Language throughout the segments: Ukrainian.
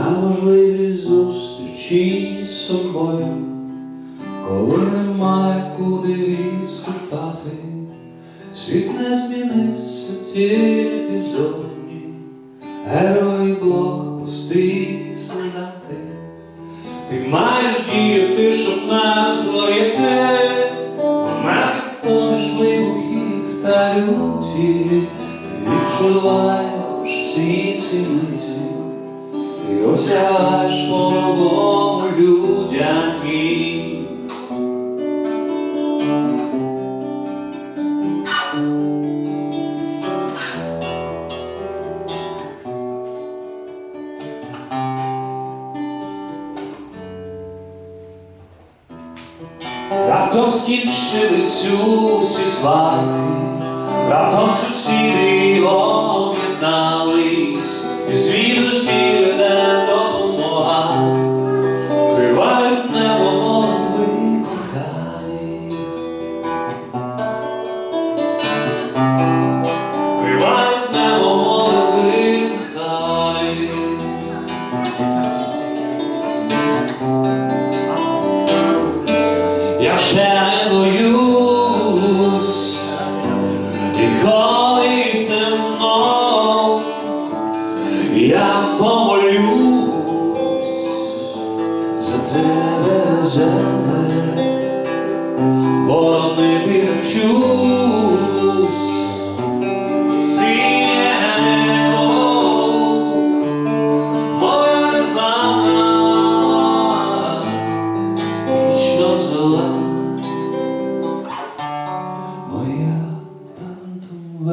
на можливість зустрічі з собою, коли немає куди відступати, світ не змінився тільки зовні, герої блокпости солдати. Ти маєш діяти, щоб нас зброїти, Момент поміж вибухів та люті, відчуваєш всі ці миті, і осягаєш по-новому людям дні. Раптом скінчились усі сварки, раптом сусіди об'єднались, і звідусі кривають небо молитви кохані. Я ще не боюсь, і коли темно, я за тебе, земле, боронити вчусь, Коли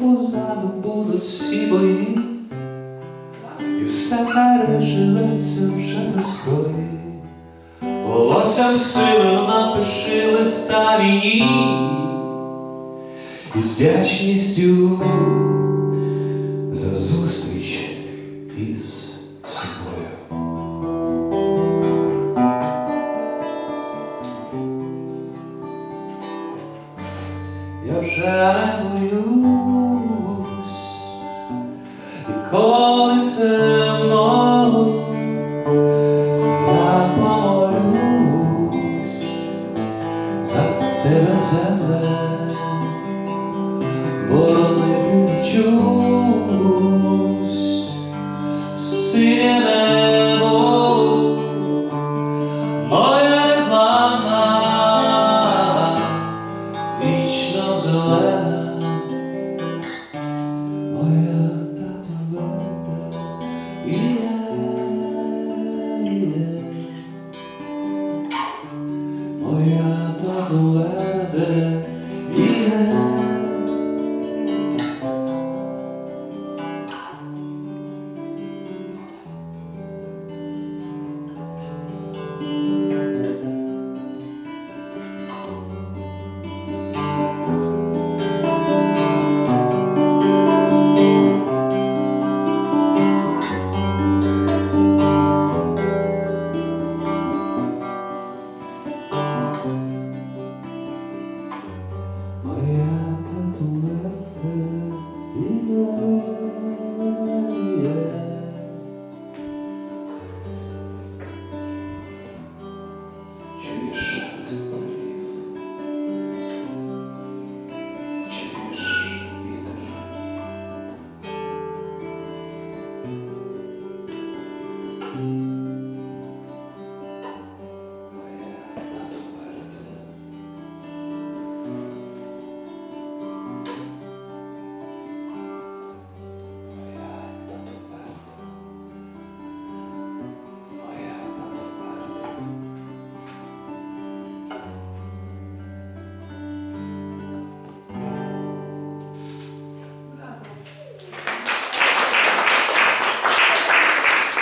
позаду будуть всі бої, і все переживеться вже без зброї. Волоссям сивим напиши листа війні і з вдячністю за зустріч із собою. Я вже не боюсь, і коли те yeah.